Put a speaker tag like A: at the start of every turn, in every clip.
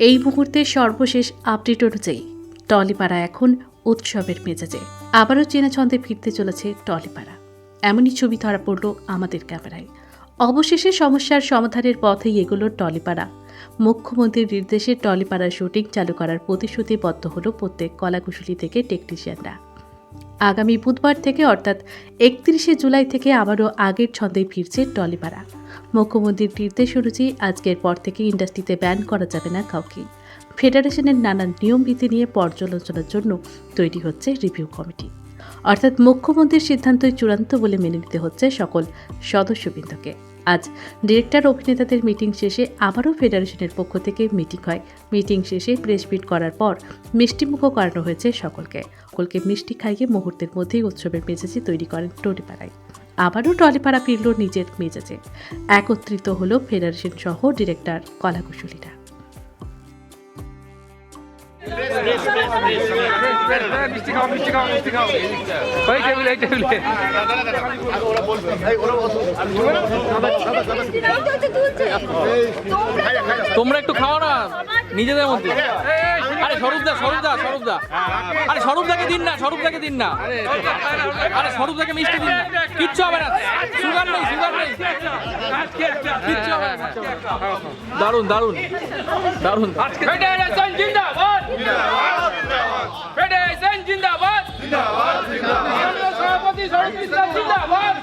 A: এই মুহূর্তে সর্বশেষ আপডেট অনুযায়ী টলিপাড়া এখন উৎসবের মেজাজে। আবারও চেনা ছন্দে ফিরতে চলেছে টলিপাড়া। এমনই ছবি ধরা পড়ল আমাদের ক্যামেরায়। অবশেষে সমস্যার সমাধানের পথেই এগুলো টলিপাড়া। মুখ্যমন্ত্রীর নির্দেশে টলিপাড়ার শুটিং চালু করার প্রতিশ্রুতিবদ্ধ হল প্রত্যেক কলাকুশলী থেকে টেকনিশিয়ানরা আগামী বুধবার থেকে অর্থাৎ একত্রিশে জুলাই থেকে আবারও আগের ছন্দে ফিরছে টলিপাড়া। মুখ্যমন্ত্রীর নির্দেশ অনুযায়ী আজকের পর থেকে ইন্ডাস্ট্রিতে ব্যান করা যাবে না কাউকে। ফেডারেশনের নানান নিয়মবিধি নিয়ে পর্যালোচনার জন্য তৈরি হচ্ছে রিভিউ কমিটি। অর্থাৎ মুখ্যমন্ত্রীর সিদ্ধান্তই চূড়ান্ত বলে মেনে নিতে হচ্ছে সকল সদস্যবৃন্দকে। আজ ডিরেক্টর অভিনেতাদের মিটিং শেষে আবারও ফেডারেশনের পক্ষ থেকে মিটিং হয়। মিটিং শেষে প্রেস মিট করার পর মিষ্টিমুখও করানো হয়েছে সকলকে। সকলকে মিষ্টি খাইয়ে মুহূর্তের মধ্যেই উৎসবের মেজাজি তৈরি করেন টলিপাড়ায়। আবারও টলিপাড়া ফিরল নিজের মেজাজে। একত্রিত হলো ফেডারেশন সহ ডিরেক্টর কলাকুশলীরা।
B: মিষ্টি খাও মিষ্টি খাও মিষ্টি খাও ওই তোমরা একটু খাও না নিজেদের মধ্যে। আরে স্বরূপদা স্বরূপদা স্বরূপদা। আরে স্বরূপদাকে দিন না স্বরূপদাকে দিন না। আরে স্বরূপদাকে মিষ্টি দিন না। কিচ্ছু হবে না। সুগার নেই সুগার নেই। কিচ্ছু হবে না। দারুণ দারুণ দারুণ
C: ফেডারেশন জিন্দাবাদ। ফেডারেশন জিন্দাবাদ। সভাপতি সরকার জিন্দাবাদ।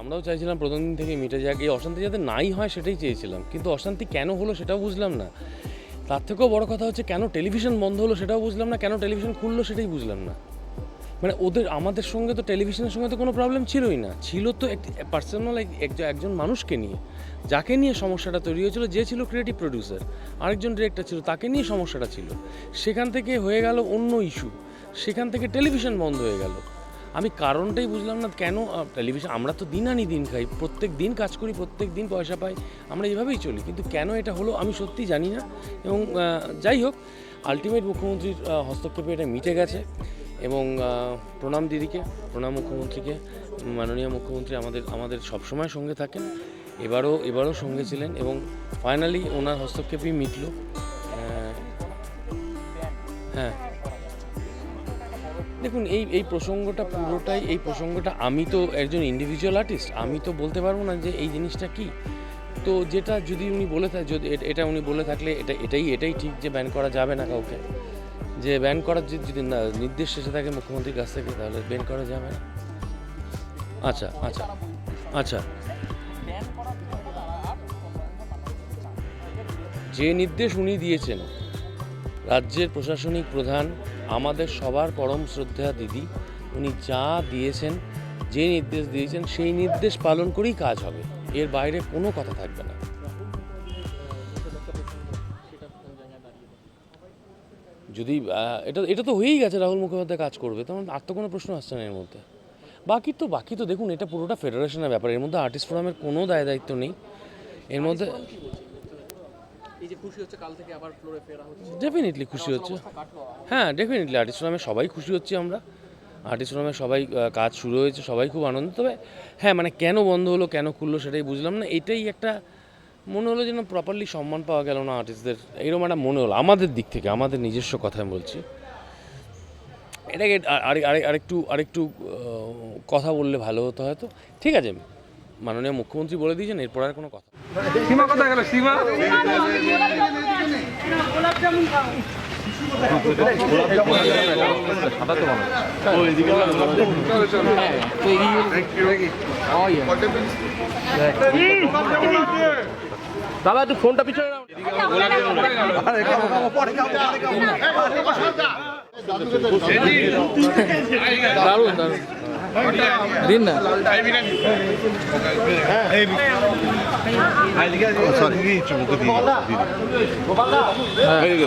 D: আমরাও চাইছিলাম প্রথম দিন থেকে মিটে যাক। এই অশান্তি যাতে নাই হয় সেটাই চেয়েছিলাম। কিন্তু অশান্তি কেন হলো সেটাও বুঝলাম না। তার থেকেও বড় কথা হচ্ছে কেন টেলিভিশন বন্ধ হলো সেটাও বুঝলাম না, কেন টেলিভিশন খুললো সেটাই বুঝলাম না। মানে ওদের, আমাদের সঙ্গে তো টেলিভিশনের সঙ্গে তো কোনো প্রবলেম ছিলই না। ছিল তো একটি পার্সোনাল একজন মানুষকে নিয়ে। যাকে নিয়ে সমস্যাটা তৈরি হয়েছিল, যে ছিল ক্রিয়েটিভ প্রডিউসার আরেকজন ডিরেক্টর ছিল, তাকে নিয়ে সমস্যাটা ছিল। সেখান থেকে হয়ে গেল অন্য ইস্যু সেখান থেকে টেলিভিশন বন্ধ হয়ে গেল। আমি কারণটাই বুঝলাম না, কেন টেলিভিশন আমরা তো দিন আনি দিন খাই, প্রত্যেক দিন কাজ করি, প্রত্যেক দিন পয়সা পাই, আমরা এভাবেই চলি, কিন্তু কেন এটা হলো আমি সত্যিই জানি না, এবং যাই হোক আলটিমেট মুখ্যমন্ত্রীর হস্তক্ষেপে এটা মিটে গেছে, এবং প্রণাম দিদিকে, প্রণাম মুখ্যমন্ত্রীকে, মাননীয় মুখ্যমন্ত্রী আমাদের আমাদের সবসময় সঙ্গে থাকেন, এবারও এবারও সঙ্গে ছিলেন, এবং ফাইনালি ওনার হস্তক্ষেপেই মিটলো দেখুন, এই এই প্রসঙ্গটা পুরোটাই, এই প্রসঙ্গটা আমি তো একজন ইন্ডিভিজুয়াল আর্টিস্ট আমি তো বলতে পারব না যে এই জিনিসটা কি। তো যেটা যদি উনি বলে থাকে, যদি এটা উনি বলে থাকলে এটা, এটাই এটাই ঠিক যে ব্যান করা যাবে না কাউকে। যে ব্যান করার যদি না, নির্দেশ এসে থাকে মুখ্যমন্ত্রীর কাছ থেকে, তাহলে ব্যান করা যাবে না। আচ্ছা আচ্ছা আচ্ছা। যে নির্দেশ উনি দিয়েছেন, রাজ্যের প্রশাসনিক প্রধান আমাদের সবার পরম শ্রদ্ধা দিদি। উনি যা দিয়েছেন, যে নির্দেশ দিয়েছেন, সেই নির্দেশ পালন করেই কাজ হবে। এর বাইরে কোনো কথা থাকবে না। যদি এটা এটা তো হয়েই গেছে, রাহুল মুখোপাধ্যায় কাজ করবে। তখন আর তো কোনো প্রশ্ন আসছে না এর মধ্যে। বাকি তো বাকি তো দেখুন, এটা পুরোটা ফেডারেশনের ব্যাপার। এর মধ্যে আর্টিস্ট ফোরামের কোনো দায় দায়িত্ব নেই। এর মধ্যে
B: এই যে খুশি হচ্ছে কাল থেকে আবার ফ্লোরে ফেরা হচ্ছে।
D: ডেফিনেটলি খুশি হচ্ছে। হ্যাঁ ডেফিনেটলি আর্টিস্ট ফোরামে সবাই খুশি হচ্ছি আমরা। আর্টিস্ট ফোরামে সবাই কাজ শুরু হয়েছে সবাই খুব আনন্দ তবে হ্যাঁ মানে কেন বন্ধ হলো কেন খুললো সেটাই বুঝলাম না। এটাই একটা মনে হলো যেন প্রপারলি সম্মান পাওয়া গেল না আর্টিস্টদের এরকম একটা মনে হলো আমাদের দিক থেকে আমাদের নিজস্ব কথা আমি বলছি। এটাকে আর- আরে- আরে- আরেকটু আরেকটু কথা বললে ভালো হতো হয়তো। ঠিক আছে মাননীয় মুখ্যমন্ত্রী বলে দিয়েছেন এরপর আর কোনো কথা
B: সীমা কোথায় গেল? সীমা? দাদা একটু ফোনটা পিছনে নাও। দারুণ দারুণ দিন না
E: সরি
B: হ্যাঁ